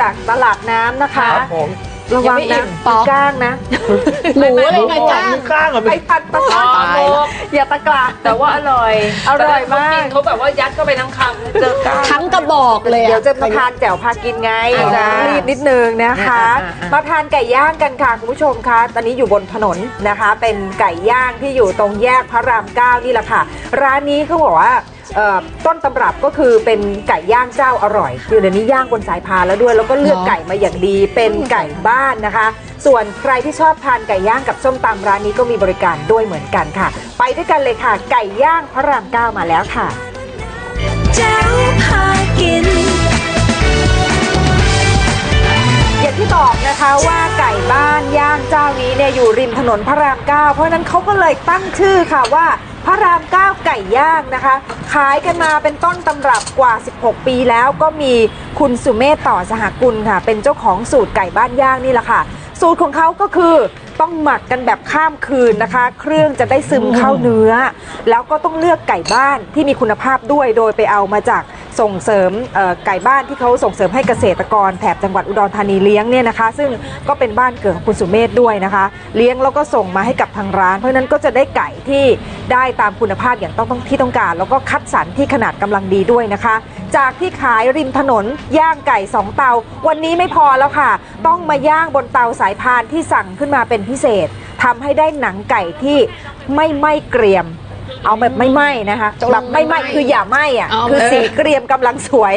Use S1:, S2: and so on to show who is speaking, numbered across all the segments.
S1: จากตลาดน้ำนะคะ
S2: ครับผม
S1: ระวัง
S3: ยังไม่อิ่
S1: นะ
S3: ม
S1: มีก้างนะ
S3: หมูอะไร
S2: หมู
S3: ไง
S2: กรอบ
S3: จ้าง
S2: มีกล้างเหรอ
S1: ไอ้
S2: พี่
S1: พันตะกร้า
S3: ตายแล้ว
S1: อย่าตะกร้า
S3: แต่ว่าอร่อย
S1: อร่อยมาก
S3: แต่เขาแบบว่ายัดเข้าไปทั้งคำเจอก้าง
S4: ทั้งกระบอกเลยอ
S1: เดี๋ยวจะมาทานแจ่วพากินไง
S3: อ่า
S1: จะรีบนิดนึงนะคะ
S3: อ่าอ่าอ่าม
S1: มาทานไก่ย่างกันค่ะคุณผู้ชมคะตอนนี้อยู่บนถนนนะคะ เป็นไก่ย่างที่อยู่ตรงแยกพระรามเก้านี่แหละค่ะ ร้านนี้เขาบอกว่าเอ่อ ต้นตำรับก็คือเป็นไก่ย่างเจ้าอร่อยคือเดี๋ยวนี้ย่างบนสายพานแล้วด้วย แล้วก็เลือกไก่มาอย่างดีเป็นไก่บ้านนะคะ ส่วนใครที่ชอบทานไก่ย่างกับส้มตำร้านนี้ก็มีบริการด้วยเหมือนกันค่ะ ไปด้วยกันเลยค่ะ ไก่ย่างพระรามเก้ามาแล้วค่ะ
S5: แจ้วพากิน
S1: อย่างที่บอกนะคะว่าไก่บ้านย่างเจ้านี้เนี่ยอยู่ริมถนนพระรามเก้าเพราะฉะนั้นเขาก็เลยตั้งชื่อค่ะว่า พระรามเก้าไก่ย่างนะคะ ขายกันมาเป็นต้นตำรับกว่า 16 ปีแล้วก็มีคุณสุเมธต่อสหกุลค่ะ เป็นเจ้าของสูตรไก่บ้านย่างนี่แหละค่ะ สูตรของเขาก็คือต้องหมักกันแบบข้ามคืนนะคะ เครื่องจะได้ซึมเข้าเนื้อ แล้วก็ต้องเลือกไก่บ้านที่มีคุณภาพด้วยโดยไปเอามาจาก ส่งเสริมไก่บ้านที่เขาส่งเสริมให้เกษตรกรแถบจังหวัดอุดรธานีเลี้ยงเนี่ยนะคะ ซึ่งก็เป็นบ้านเกิดของคุณสุเมธด้วยนะคะ เลี้ยงแล้วก็ส่งมาให้กับทางร้าน เพราะฉะนั้นก็จะได้ไก่ที่ได้ตามคุณภาพอย่างต้องต้องที่ต้องการ แล้วก็คัดสรรที่ขนาดกำลังดีด้วยนะคะ จากที่ขายริมถนนย่างไก่สองเตา วันนี้ไม่พอแล้วค่ะ ต้องมาย่างบนเตาสายพานที่สั่งขึ้นมาเป็นพิเศษทำให้ได้หนังไก่ที่ไม่ไหม้เกรียม เอาแบบไม่ไหม้นะคะ
S4: ตกลง
S1: แบบไม่ไหม้
S4: ไม่ไหม้
S1: คืออย่าไหม้อะ
S4: เอา
S1: คือ
S4: เออ
S1: สีเกรียมกำลังสวย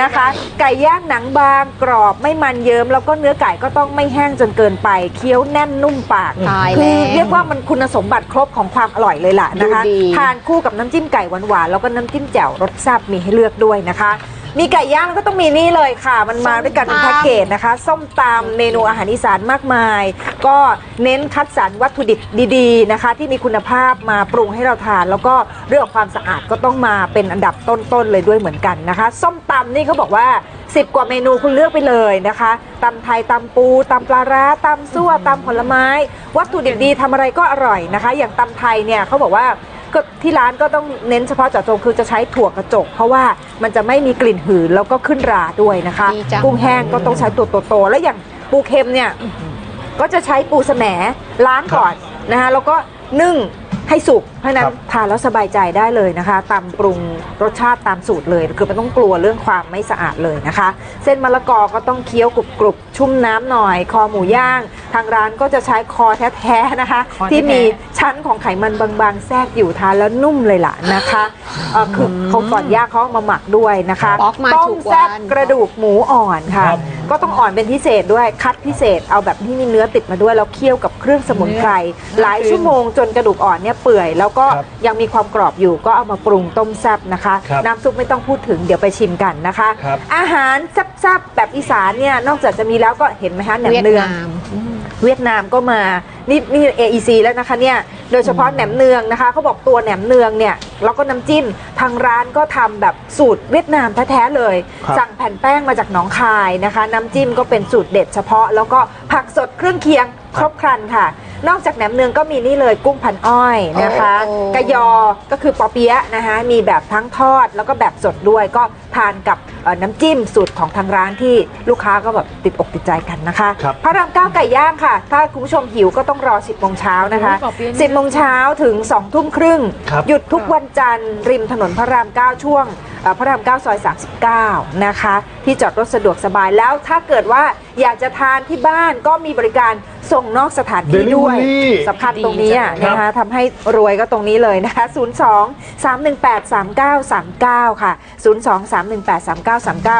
S1: นะคะ ไก่ย่างหนังบางกรอบไม่มันเยิ้มแล้วก็เนื้อไก่ก็ต้องไม่แห้งจนเกินไป เคี้ยวแน่นนุ่มปาก
S4: ตาย
S1: คื
S4: แล้
S1: อ
S4: ว
S1: เรียกว่ามันคุณสมบัติครบของความอร่อยเลยล่ะนะคะ
S4: ดูดี
S1: ทานคู่กับน้ำจิ้มไก่หวานๆแล้วก็น้ำจิ้มแจ่วรสแซ่บมีให้เลือกด้วยนะคะ มีไก่ย่างแล้วก็ต้องมีนี่เลยค่ะ มันมาด้วยกันเป็นแพ็กเกจนะคะ ส้มตำเมนูอาหารอีสานมากมาย ก็เน้นคัดสรรวัตถุดิบดีๆนะคะ ที่มีคุณภาพมาปรุงให้เราทาน แล้วก็เรื่องของความสะอาดก็ต้องมาเป็นอันดับต้นๆเลยด้วยเหมือนกันนะคะ ส้มตำนี่เขาบอกว่า 10 กว่าเมนูคุณเลือกไปเลยนะคะตำไทยตำปูตำปลาร้าตำซั่วตำผลไม้ วัตถุดิบดีทำอะไรก็อร่อยนะคะ อย่างตำไทยเนี่ยเขาบอกว่า ก็ที่ร้านก็ต้องเน้นเฉพาะเจาะจงคือจะใช้ถั่วกระจก เพราะว่ามันจะไม่มีกลิ่นหืนแล้วก็ขึ้นราด้วยนะคะ
S4: ดีจัง
S1: กุ้งแห้งก็ต้องใช้ตัวโตๆแล้วอย่างปูเค็มเนี่ย ก็จะใช้ปูแสมล้างก่อนนะคะแล้วก็นึ่งให้สุก เพราะฉะนั้
S2: คนรับ
S1: ทานแล้วสบายใจได้เลยนะคะ ตามปรุงรสชาติตามสูตรเลย คือมันต้องกลัวเรื่องความไม่สะอาดเลยนะคะ เส้นมะละกอก็ต้องเคี้ยวกรุบกรุบๆชุ่มน้ำหน่อย คอหมูย่าง ทางร้านก็จะใช้คอแท้ๆนะคะ
S3: คอแท้ๆ
S1: ที่มีชั้นของไขมันบางๆ แทรกอยู่ทานแล้วนุ่มเลยล่ะนะคะเอ่อคือเขาก่อนย่างเขาเอามาหมักด้วยนะคะ
S4: ป๊อกมา
S1: ต้
S4: ถู
S1: ม
S4: กวัน
S1: แซ่บกระดูกหมูอ่อนค่ะ
S2: ครับ
S1: ก็ต้องอ่อนเป็นพิเศษด้วยคัดพิเศษเอาแบบที่มีเนื้อติดมาด้วยแล้วเคี่ยวกับเครื่องสมุนไพรหลายชั่วโมงจนกระดูกอ่อนเนี่ยเปื่อยแล้วก็
S2: ครับ
S1: ยังมีความกรอบอยู่ก็เอามาปรุงต้มแซ่บนะคะ
S2: ครับ
S1: น้ำซุปไม่ต้องพูดถึงเดี๋ยวไปชิมกันนะคะ
S2: ครับ
S1: อาหารแซ่บๆแบบอีสานเนี่ยนอกจากจะมีแล้วก็เห็นไหมคะแหนม
S4: เวียด
S1: เนือง
S4: นาม
S1: เวียดนามก็มา นี่นี่ AEC แล้วนะคะเนี่ย โดยเฉพาะแหนมเนืองนะคะ เขาบอกตัวแหนมเนืองเนี่ย แล้วก็น้ำจิ้ม ทางร้านก็ทำแบบสูตรเวียดนามแท้ๆเลย
S2: ครับ
S1: สั่งแผ่นแป้งมาจากหนองคายนะคะ น้ำจิ้มก็เป็นสูตรเด็ดเฉพาะ แล้วก็ผักสดเครื่องเคียงครบครันค่ะ นอกจากแหนมเนืองก็มีนี่เลยกุ้งพันอ้อยนะคะ
S4: โอ้โอ้
S1: กระยอก็คือปอเปี๊ยะนะคะมีแบบทั้งทอดแล้วก็แบบสดด้วยก็ทานกับเอ่อน้ำจิ้มสูตรของทางร้านที่ลูกค้าก็แบบติดอกติดใจกันนะคะ
S2: ครับ
S1: พระรามเก้าไก่ย่างค่ะ ถ้าคุณผู้ชมหิวก็ต้องรอ 10โมงเช้านะคะ
S3: โอ้ยปอเปี๊ยะเนี่ย
S1: 10โมงเช้าถึง2ทุ่มครึ่ง
S2: ครับ
S1: หยุดทุกวันจันทร์ริมถนนพระราม9ช่วงเอ่อพระราม9ซอย 39 นะคะ ที่จอดรถสะดวกสบายแล้วถ้าเกิดว่าอยากจะทานที่บ้านก็มีบริการส่งนอกสถานที่ด้วย
S2: Delivery
S1: สำคัญตรงนี้อะ
S3: ดีจัง
S1: นะคะทำให้รวยก็ตรงนี้เลยนะคะ 02 318 3939 ค่ะ 02 318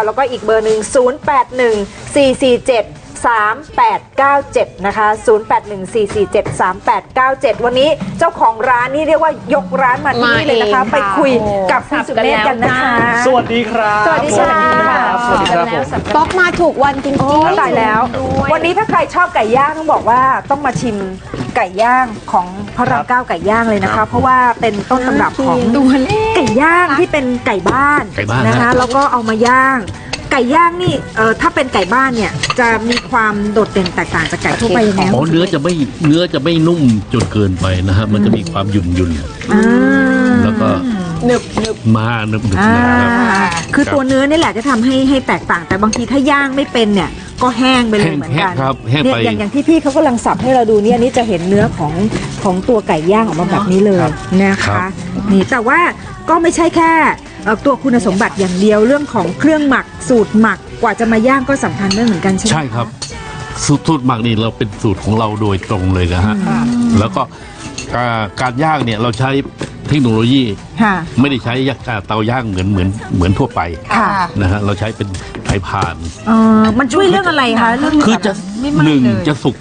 S1: 3939 แล้วก็อีกเบอร์หนึ่ง081 447 3897 นะคะ 0814473897 วันนี้เจ้าของร้านนี่เรียกว่ายกร้านมาที่นี่เลยนะคะ
S4: มาเองค่ะ
S1: ไปคุยกับคุณสุเมธกันนะคะ
S2: สวัสดีครับ
S1: สวัสดีค่ะ
S2: สวัสดีครับผม
S4: ป๊อกมาถูกวันจริง
S1: โอ้
S4: ๆ
S1: ตายแล้ว วันนี้ถ้าใครชอบไก่ย่างต้องบอกว่าต้องมาชิมไก่ย่างของพระรามเก้าไก่ย่างเลยนะคะ เพราะว่าเป็นต้นตำรับของ
S4: ตัวเล็ก
S1: ไก่ย่างที่เป็นไก่บ้าน
S6: ไก่บ้าน
S1: นะคะ
S6: นะ
S1: แล้วก็เอามาย่าง ไก่ย่างนี่เออถ้าเป็นไก่บ้านเนี่ย จะมีความโดดเด่นแตกต่างจากไก่ทั่วไปยังไง
S6: อ๋อเนื้อจะไม่เนื้อจะไม่นุ่มจนเกินไปนะฮะมันจะมีความหยุ่นหยุ่น
S1: อ่า
S6: แล้วก็
S4: หนึบหนึบ
S2: มาหนึบหนึบ
S1: อ่า
S2: นะครับ
S1: คือตัวเนื้อนี่แหละจะทำให้ให้แตกต่าง แต่บางทีถ้าย่างไม่เป็นเนี่ย ก็แห้งไปเลยเหมือนกัน
S2: แห้งครับแห้ง
S1: เนี่ย
S2: ไป
S1: อย่างอย่างที่พี่เขากำลังสับให้เราดูเนี่ยอันนี้จะเห็นเนื้อของของตัวไก่ย่างออกมาแบบนี้เลยนะคะนี่แต่ว่าก็ไม่ใช่แค่เอ่อ ตัวคุณสมบัติอย่างเดียวเรื่องของเครื่องหมักสูตรหมักกว่าจะมาย่างก็สำคัญด้วยเหมือนกันใช่ไหม
S2: ใช่ครับ สูตรสูตรหมักนี่เราเป็นสูตรของเราโดยตรงเลยนะฮะแล้วก็อ่าการย่างเนี่ยเราใช้เทคโนโลยี
S1: ค่ะ
S2: ไม่ได้ใช้ยักษ์เตาย่างเหมือนเหมือนเหมือนทั่วไป
S1: ค่ะ
S2: นะฮะเราใช้เป็นไฟผ่าน
S1: เออมันช่วยเรื่องอะไรคะเรื่อง
S2: คือจะหนึ่งจะสุก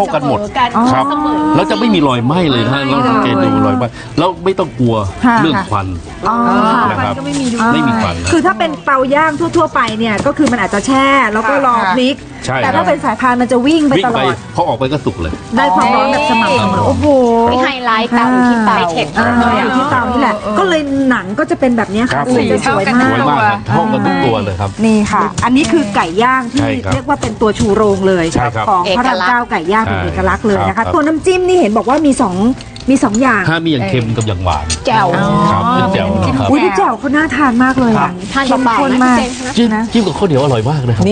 S2: เท่ากันหมด
S4: เสมอกัน
S2: ครับ
S4: เสมอ
S2: แล้วจะไม่มีรอยไหม้เลยนะฮะเราสังเกตดูรอยไหม้แล้วไม่ต้องกลัว
S1: ค่ะ
S2: เรื่องควัน
S1: อ๋อ
S2: นะครับ
S4: ก็ไม่มีดู
S2: ไม่มีควันนะ
S1: คือถ้าเป็นเตาย่างทั่ว ๆ ไปเนี่ยก็คือมันอาจจะแช่แล้วก็รอพลิก
S2: ใช่
S1: แต่
S2: ครั
S1: ถ้า
S2: บ
S1: เป็นสายพานมันจะวิ่งไป
S2: วิ่ง
S1: ตล
S2: ไป
S1: อด
S2: พอออกไปก็สุกเลย
S1: ได้ความร้อนแบบสม่ำเสมอโอ้โห
S4: มีไฮไลท์เตาอยู่ที่เตา
S3: ไม่เผ็ด
S1: อ่าอยู่ที่เตานี่แหละ ก็เลยหนังก็จะเป็นแบบนี้
S2: ครั
S1: ค่ะ
S2: บ
S1: สีจะสวยมา
S2: ส
S1: ก
S2: วยมากครับเท่ากันทุกตัวเลยครับ
S1: นี่ค่ะ อันนี้คือไก่ย่างที่
S2: ใช่ครับ
S1: เรียกว่าเป็นตัวชูโรงเลย
S2: ใช่ครับ
S1: ของพระราม
S4: เอกลักษณ์
S1: เก้าไก่ย่างเป็น
S2: ใช่
S1: เอกลักษณ์เลยนะ
S2: ครั
S1: คะ
S2: บ
S1: ตัวน้ำจิ้มนี่เห็นบอกว่ามีสองมีสองอย่าง
S2: ถ้ามีอย่างเค็มกับอย่างหวาน
S4: แจ่ว
S2: ครับเป็นแจ่วนะครับ
S1: อุ้ยพี่แจ่วเขาน่าทานมากเลยอะ
S4: ทานเปล่า
S1: ข้ม
S4: ๆ
S1: ข้น
S4: นะ
S1: มาก
S4: พี่เจนนะ
S2: จิ้มจิ้มกับข้าวเหนียวอร่อยมากนะครับ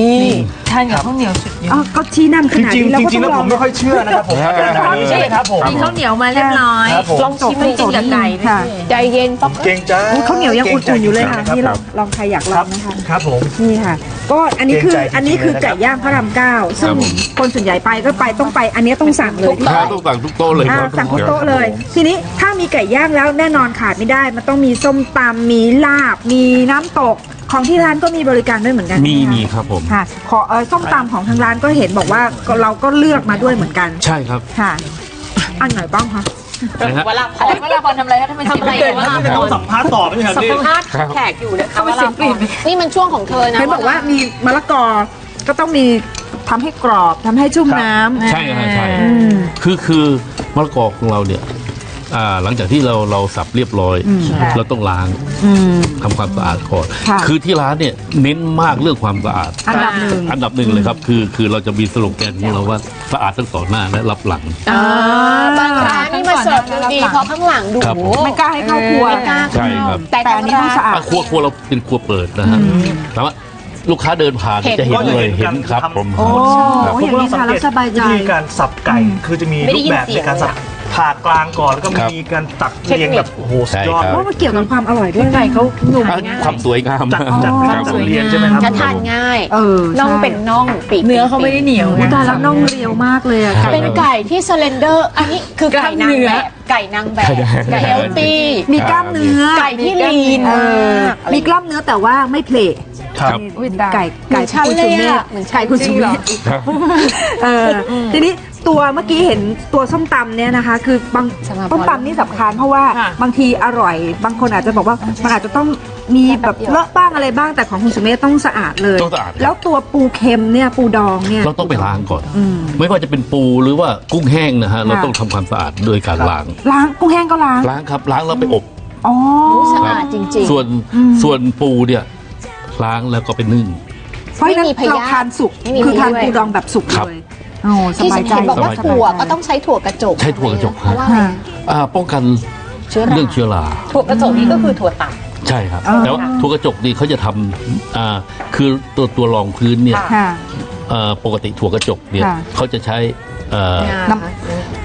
S3: ทานกับข้าวเหนียวสุดยอ
S1: อ๋อ
S3: ด
S1: ก็ชี้นำข
S6: จริง
S1: นาด
S6: จริง
S1: นี้เราก็
S6: จริง
S1: ต้
S6: แล้
S1: อ
S6: ว
S1: งลอง
S6: ผมไม่ค่อยเชื่อนะครับผมขนาดนี้ใช่ไหมครับผม
S3: มีข้าวเหนียวมาเรียบร้อย
S6: ครับผม
S3: ลองชิมให้กินกับไก่ด้วย
S1: ค่ะ
S3: สิ
S4: ใจเย็นป๊อก
S6: เก่งจ้า
S1: อุ๊ยข้าวเหนียวยังอุ่นๆอยู่เลยค่ะ
S6: ก่งใจ
S1: นี่
S6: จ
S1: ล
S6: ริ
S1: อง
S6: ๆ
S1: ลองใครอยากล
S6: ค
S1: อ
S6: รั
S1: ง
S6: บ
S1: นะคะ
S6: ครับผม
S1: นี่ค่ะ ก็อันนี้คือ
S6: เกรงใจ
S1: อันนี้คือ
S6: จริงๆนะครับ
S1: ไก่ย่างพระรามเก้าซึ่ง
S2: ครับผม
S1: คนส่วนใหญ่ไปก็ไปต้องไป อันนี้ต้องสั่งเลยที่
S2: ข้าวต้องสั่งทุกโต๊ะเลย
S1: อ่า
S2: ครับ
S1: สั่งทุกโต๊ะเลย ทีนี้ถ้ามีไก่ย่างแล้วแน่นอนขาดไม่ได้ มันต้องมีส้มตำมีลาบ มีน้ำตก ของที่ร้านก็มีบริการด้วยเหมือนกัน
S2: มี
S1: ใช่ไห
S2: มี
S1: คะ
S2: ครับผม
S1: ค่ะขอเออส้มตำของทางร้านก็เห็นบอกว่าก็เราก็เลือกมาด้วยเหมือนกัน
S2: ใช่ครับ
S1: ค่ะ อันไหนบ้างคะ
S2: นะฮะ
S3: เวลาพอเวลาพอทำอะไรคะทำไมทำอะไร
S6: เก่งนะที่จะต้องสัมภาษณ์ต่อไหมครับ
S3: สัม
S6: นี่
S3: ภาษณ์แขกอยู่นะคะเวลาพอ
S4: นี่มันช่วงของเธอนะ
S1: เห็นบอกว่ามีมะละกอก็ต้องมีทำให้กรอบทำให้ชุ่มน้ำ
S2: ใช่ครับใช่
S1: อืม
S2: คือคือมะละกอของเราเนี่ย อ่าหลังจากที่เราเราสับเรียบร้อย
S1: อืม
S2: เราต้องล้าง
S1: อืม
S2: ทำความสะอาดก่อน
S1: ค่ะ
S2: คือที่ร้านเนี่ยเน้นมากเรื่องความสะอาด
S1: อันดับหนึ่ง
S2: อันดับหนึ่งเลยครับ คือคือเราจะมีสโลแกนของเราว่าสะอาดทั้งต่อหน้าและรับหลัง
S4: อ่าบางร้านนี่มาเสิร์ฟดูดีเพราะข้างหลังดู
S2: ครับผม
S1: ไม่กล้าให้เข้าครัว
S4: ไม่กล้า
S2: ใช่ครับ
S4: แต่
S1: แต่อันนี้ต้องสะอาด
S2: อะครัวครัวเราเป็นครัวเปิดนะฮะแต่ว่าลูกค้าเดินผ่านจะเห็นเลยเห็นครับผม
S1: โอ้
S2: ครับ
S1: อย่างนี้ทานแล้วสบายใจ
S6: วิธีการสับไก่คือจะมี
S3: ไม่ได้
S6: รูปแบบ
S3: ยินเสี
S6: ใน
S3: ยง
S6: การสับ ผ่ากลางก่อนแล้วก็
S2: ครับ
S6: มีการตักเรียงแบบโอ้โหสุดยอด
S2: ใช่
S1: เพ
S2: คบ
S1: ราะมันเกี่ยวกับความอร่อยด้วย
S3: ไก่เขาหนุ่ม
S2: อะ
S3: ง่าย
S2: ความสวยงาม
S6: จัดจัด
S1: อ๋อ
S6: จัดเรียงใช่ไหมครับ
S4: จะทานง่าย
S1: เออ
S4: น่องเป็นน่องปีก
S3: เนื้อเขาไม่ได้เหนียว
S1: อุ๊ยตายแล้วน่องเรียวมากเลยอะ
S4: เป็นไก่ที่สเลนเดอร์ อันนี้คือไก่นางแบบไก่นางแบบไก่เฮลตี้
S1: มีกล้ามเนื้อ
S4: ไก่ที่ลีน
S1: เออ
S4: มาก
S1: มีกล้ามเนื้อแต่ว่าไม่เพลท
S6: ครับ
S1: ไก่ไก่
S4: เหมือนฉัน
S1: คุณ
S4: เล
S1: สุ
S4: ย
S1: เม
S4: อะ
S1: ธ
S4: เหมือนฉัน
S1: ไก่คุณสุเมธ
S2: ครับ
S1: เออทีนี้ ตัวเมื่อกี้เห็นตัวส้มตำเนี่ยนะคะ คือบาง
S4: สำหรับ
S1: ส้มตำนี่สำคัญเพราะว่าบางทีอร่อย บางคนอาจจะบอกว่ามันอาจจะต้องมีแบบเลอะบ้างอะไรบ้างแต่ของคุณสุเมธต้องสะอาดเลย
S2: ต้องสะอาด
S1: แล้วตัวปูเค็มเนี่ยปูดองเนี่ย
S2: เราต้องไปล้างก่อน
S1: อืม
S2: ไม่ว่าจะเป็นปูหรือว่ากุ้งแห้งนะฮะเรา
S1: ค่ะ
S2: ต้องทำความสะอาดโดยการล้าง
S1: ล้างกุ้งแห้งก็ล้าง
S2: ล้างครับล้างแล้วไปอบ
S1: อ๋อ
S4: สะอาดจริง
S2: ส่วน
S1: อืม
S2: ส่วนปูเนี่ยล้างแล้วก็ไปนึ่ง
S1: เพราะฉะนั้น
S4: ไม่มีพยาธิ
S1: เราทานสุก
S4: ไม่มี
S1: คือทาน
S4: ด้วย
S1: ปูดองแบบสุก
S2: ครับ
S1: เลย โอ้
S4: ๆ
S1: ส
S4: ที่
S1: บายใจ
S4: เห็นบอกว่า
S2: สบายใจ
S4: ถั่วก็ต้องใช้ถั่วกระจก
S2: ใช้ถั่วกระจก
S4: เพราะว่าอะไร
S1: ค่ะ
S2: อ่าป้องกัน
S4: เชื้อรา
S2: เรื่องเชื้อรา
S3: ถั่วกระจกนี้ก็คือถั่วตัด
S2: ใช่ครับ
S1: อ๋อ
S2: แต่ว่าถั่วกระจกนี่เขาจะทำอ่าคือตัวตัวรองพื้นเนี่ย
S1: ค่ะ
S2: เอ่อปกติถั่วกระจกเนี่ย
S1: ค่ะ
S2: เขาจะใช้เอ่อ
S1: น้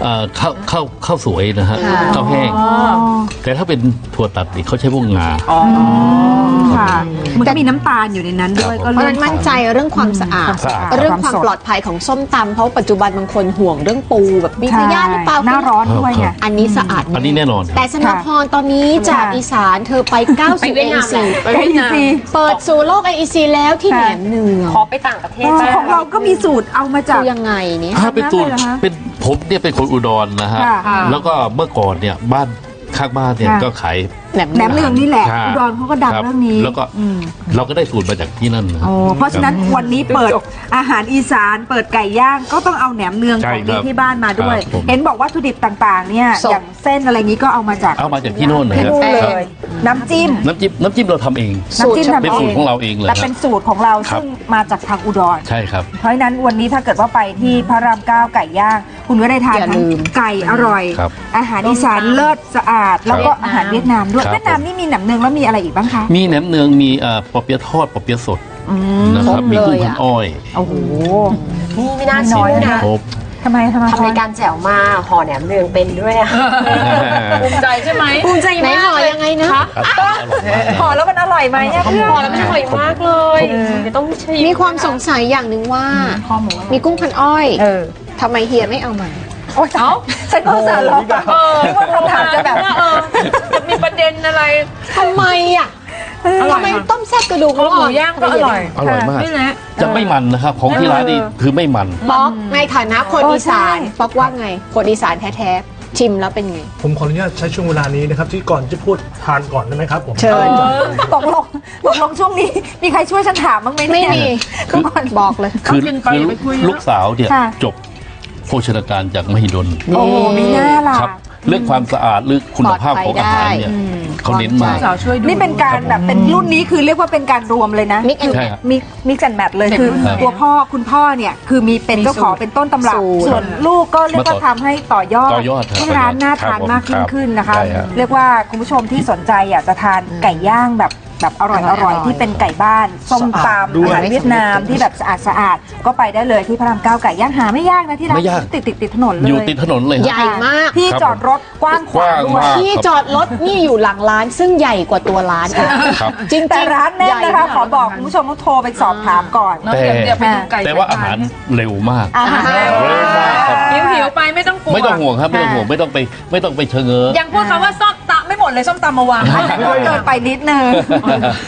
S2: เอ่อข้าวข้าวข้าวสวยนะฮะ
S4: ค่ะ
S2: ข้าวแห้ง
S1: อ๋อ
S2: แต่ถ้าเป็นถั่วตัดนี่เขาใช้พวกงา
S1: ค่ะมันก็มีน้ำตาลอยู่ในนั้นด้วย
S2: ครับ
S1: ก็
S4: เพราะ
S1: เรื่
S4: ฉะ
S1: อง
S4: นั้นมั่นใจเรื่องความสะอาด
S2: สะอาด
S4: เรื่องความปลอดภัยของส้มตำเพราะปัจจุบันบางคนห่วงเรื่องปูแบบมีพ
S1: ใช่
S4: ยาธิหรือเปล่า
S1: หน้าร้อนด้วยไง
S4: อันนี้สะอาด
S2: อันนี้แน่นอน
S4: แต่สนพรตอนนี้จาก
S1: ค่ะ
S4: อีสานเธอไปก้าวสู่
S3: ไปเวียดนาม
S4: AEC
S3: ไปเวียดนาม
S4: เปิดสู่โลก AEC แล้วที่แหน
S1: ค่ะ
S4: มเนือง
S3: ขอไปต่างประเทศบ้าง
S1: ของเราก็มีสูตรเอามาจา
S4: คื
S1: ก
S4: อยังไงเนี่ย
S2: ถ้าเป็นสูตร
S1: ทำนั้นเลยเหรอคะ
S2: เป็น ผมเนี่ยเป็นคนอุดรนะฮะ
S1: ค่ะ
S2: แล้วก็เมื่อก่อนเนี่ยบ้านข้างบ้านเนี่ย
S1: ค่ะ
S2: ก็ขาย
S4: แหนม
S1: แหนม
S4: เนื
S1: เนื
S4: อ
S1: องงนี่แหละ
S2: ครับ
S1: อุดรเขาก็ดัง
S2: ครับ
S1: เรื่องนี้
S2: แล้วก็
S1: อืม
S2: เราก็ได้สูตรมาจากที่นั่นนะ
S1: โอ้เพราะฉะนั้นวันนี้เปิดอาหารอีสาน เปิดไก่ย่างก็ต้องเอาแหนมเนือง
S2: ใช่
S1: ของ
S2: ค
S1: ดี
S2: รับ
S1: ที่บ้านมาด้วย
S2: ครับผม
S1: เห็นบอกวัตถุดิบต่างๆ เนี่ยอย่างเส้นอะไรนี้ก็เอามาจาก
S2: เอามาจากที่โน่นนะ
S1: ที่
S2: ครับ
S1: นู่นเล
S2: ครับ
S1: ย น้ำจิ้ม
S2: น้ำจิ้มน้ำจิ้มเราทำเอง
S1: น้ำจิ้มทำ
S2: เป็น
S1: เอ
S2: สูต
S1: ง
S2: รของเราเองเลย
S1: แต่
S2: ครั
S1: เป็
S2: บ
S1: นสูตรของเรา
S2: ครับ
S1: ซึ่งมาจากทางอุดร
S2: ใช่ครับ
S1: เพราะฉะนั้นวันนี้ถ้าเกิดว่าไปที่พระรามเก้าไก่ย่าง คุณก็ได้ทาน
S4: อย่า
S1: ทั้ง
S4: ลืม
S1: ไก่อร่อย
S2: ครับ
S1: อาหารอีสานเลิศสะอาด แล้วก็อาหารเวียดนามด้วย
S2: ครับ
S1: เวียดนามนี่มีหนำเนืองแล้วมีอะไรอีกบ้างคะ
S2: มีแหนมเนืองมีเอ่อปอเปี๊ยะทอดปอเปี๊ยะสด
S1: อืม
S2: นะครับ
S4: ครบ
S2: มีกุ้ง
S4: เลย
S2: พัน
S4: อะ
S2: อ้อย
S1: โอ้โห
S3: นี่ไม่น่า
S1: น้
S3: เชื่
S1: อย
S3: อ
S1: นะ
S3: นะ
S2: ครบ
S1: ทำไมทำไม
S3: ทำรายการแจ๋วมาห่อแหนมเนืองเป็นด้วยอะ
S4: ภูมิใจใช่ไหมภูมิใจไหนห่อยังไงนะ
S1: ห่อแล้วมันอร่อยไหมเนี่ยเพื่อน
S3: ห่อแล้วมันอร่อยมากเลยเดี๋ยวต้องชิม
S4: มีความสงสัยอย่างหนึ่งว่า
S1: ข้อหมู
S4: มีกุ้งพันอ้อย
S1: เออ
S4: ทำไมเฮียไม่เอามา
S1: โอ้ยเอาฉันก็สารลบนึกว่าคำถามจะแบบ
S3: เออจะมีประเด็นอะไร
S4: ทำไมอะทำไมต้มแซ่บกระดูก
S3: หมูย่างก็อร่อย
S2: อร่อยมาก
S3: นี่แหละ
S2: จะไม่มันนะครับ ของที่ร้านนี่คือไม่มัน
S4: ป๊อกในฐานะคน
S1: เออ
S4: อีสาน
S1: ใช่
S4: ป๊อกว่าไง คนอีสานแท้ๆ ชิมแล้วเป็นไง
S6: ผมขออนุญาตใช้ช่วงเวลานี้นะครับ ที่ก่อนจะพูดทานก่อนได้ไหมครับผม
S4: เชิญ
S1: ตกลงตกลงช่วงนี้ มีใครช่วยฉันถามบ้างไหม
S4: ไม่
S1: เนี่ย
S4: มี
S1: ทุกคน
S4: บอกเลย
S2: คือ
S3: กินไป
S2: คือ
S3: อย่าไปคุยเยอะ
S2: ลูกสาวเนี่ย
S1: ค่ะ
S2: จบ โภชนาการจากมหิดล
S1: โอ้มีหน้าล่ะ
S2: ครับ เรื่องความสะอาดหรือคุณภาพของอาหารเนี่ย
S4: ปลอดภัยได้อืม
S2: เขาเน้นมาก
S3: สาวช่วยดู
S1: นี่เป็นการแบบเป็นรุ่นนี้คือเรียกว่าเป็นการรวมเลยนะ
S4: มิกแอน
S2: ใช่
S4: ด์
S2: ครับ
S1: มิกมิกแอนแมทเลย
S3: เด็ก
S1: คือ
S3: รุ่นใหม่
S1: ตัวพ่อคุณพ่อเนี่ยคือมีเป็นเจ้าของเป็นต้นตำรับ
S4: สูตร
S1: ส่วนลูกก็เรียกว่า
S2: เมื่อก่อน
S1: ทำให้ต่อยอด
S2: ต่อยอดครับ
S1: ให้ร้านน่า
S2: ครับ
S1: ทาน
S2: ผม
S1: มากยิ่
S2: ค
S1: ง
S2: รับ
S1: ขึ้นนะคะ
S2: ใช่ครับ
S1: เรียกว่าคุณผู้ชมที่สนใจอยากจะทานไก่ย่างแบบ แบบอร่อยอร่อยที่เป็นไก่บ้านส้มตำ
S6: ด้วย
S1: อาหารเวียดนามที่แบบสะอาดสะอาดก็ไปได้เลยที่พระรามเก้าไก่ย่างหาไม่ยากนะที่ร้าน
S2: ไม่ยาก
S1: ติดติดติดถนนเลย
S2: อยู่ติดถนนเลยค
S4: ให
S2: รับ
S4: ญ่มาก
S1: ที่
S2: ครับ
S1: จอดรถกว้างขวาง
S2: ก
S1: ด้ว
S2: ว้างมาก
S1: ย
S4: ที่จอดรถนี่อยู่หลังร้านซึ่งใหญ่กว่าตัวร้านอีก
S2: ครับ
S4: จริงๆ
S1: แต่ร้านแน่น
S4: ใหญ่
S1: นะคะ
S4: มาก
S1: ขอบอกคุณผู้ชมต้องโทรไปสอบถามก่อน
S3: เนอะเดี๋ยวเดี๋ยวไปดูไก่
S2: แต่ว่าอาหารเร็วมาก
S1: อาหาร
S4: อ่า
S1: เร็ว
S2: เร็วมากครับ
S3: หิวหิวๆไปไม่ต้องกลัว
S2: ไม่ต้องห่วงครับไม่ต้องห่วงไม่ต้องไปไม่ต้องไปเชงเง้อ
S3: ยังพูดคำว่าส้มตำไม่ห มดเลยส้มตำมาวาง
S1: เกินไปนิดนึง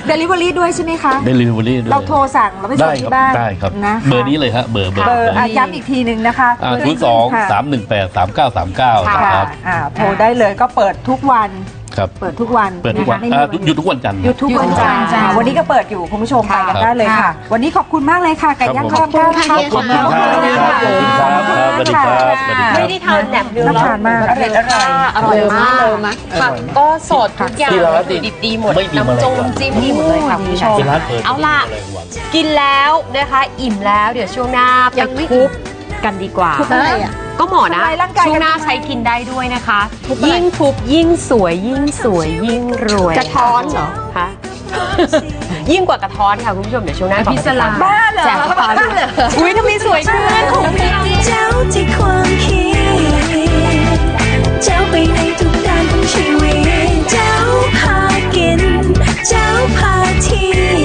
S1: เดลิเวอรี่ด้วยใช่ไหมคะ
S2: เดลิเวอรี่ด้วย
S1: เราโทรสั่งเราไปส่
S2: ได้
S1: ง
S2: ครั
S1: ที่บ้าน
S2: ได้ครับ
S1: นะคะ
S2: เบอร์นี้เลยฮะเบอร์เบอร์
S1: เบอร์
S2: เบอร์
S1: อะย้ำอีกทีหนึ่งนะคะ
S2: ศูนย์สองสามหนึ่งแปดสามเก้าสามเก้า
S1: ค่ะ
S2: นะครับ
S1: อ่าโทรได้เลยก็เปิดทุกวัน
S2: ครับ
S1: เปิดทุกวัน
S2: เปิดทุกวันะ
S1: คะ
S2: อ่า
S1: ไม่มี
S2: หยุดทุกวันจันทร์
S1: หยุดทุกวันจันทร์
S3: หยุดทุกวันจันทร์
S1: อ่าวันนี้ก็เปิดอยู่คุณผู้ชมไปกัน
S2: ครับ
S1: ได้เลยค่ะ วันนี้ขอบคุณมากเลยค่ะไก่ย่างพระรามเก้านะคะ
S4: ขอบคุณค่ะ
S1: ขอบคุณค่ะ
S2: ขอบคุณครับครับสวัสดีครับสวัสดีครับ
S3: ไม่ได้ทานแหนมเนือง
S1: น่าทานมาก
S3: อร่อยอร่อยอร่อย
S4: เร็วมามา
S3: กก
S4: เร็วมาก
S3: ผักก็สดทุกอย่าง
S2: ที่ร้าน
S3: วัตถุดิบดีหมด
S2: ไม่มีแมลงวัน
S3: น้ำจงจิ้มดีหมดเลยค่ะคุณผู้ชม
S2: เป็นร้านเปิด
S3: เอาล่ะ
S2: ไม่มีแมลงวัน
S3: กินแล้วนะคะ อิ่มแล้วเดี๋ยวช่วงหน้าไป
S4: ยังไม่
S3: ทุบ กันดีกว่าก็เหมาะ
S1: นะ
S3: ช่วงหน้าใช้กินได้ด้วยนะคะ ยิ่งทุบยิ่งสวยยิ่งสวยยิ่งรวย
S4: กระท้อนเหรอ
S3: คะยิ่งกว่ากระท้อนค่ะคุณผู้ชมเดี๋ยวช่วงหน้ากลับมาติาม
S1: บ
S3: แจกฟ้า บ้าเลยอุ้ยทำไมสวยขึ้นของชีวิเจ้าพา
S5: กิน เจ้าพาที่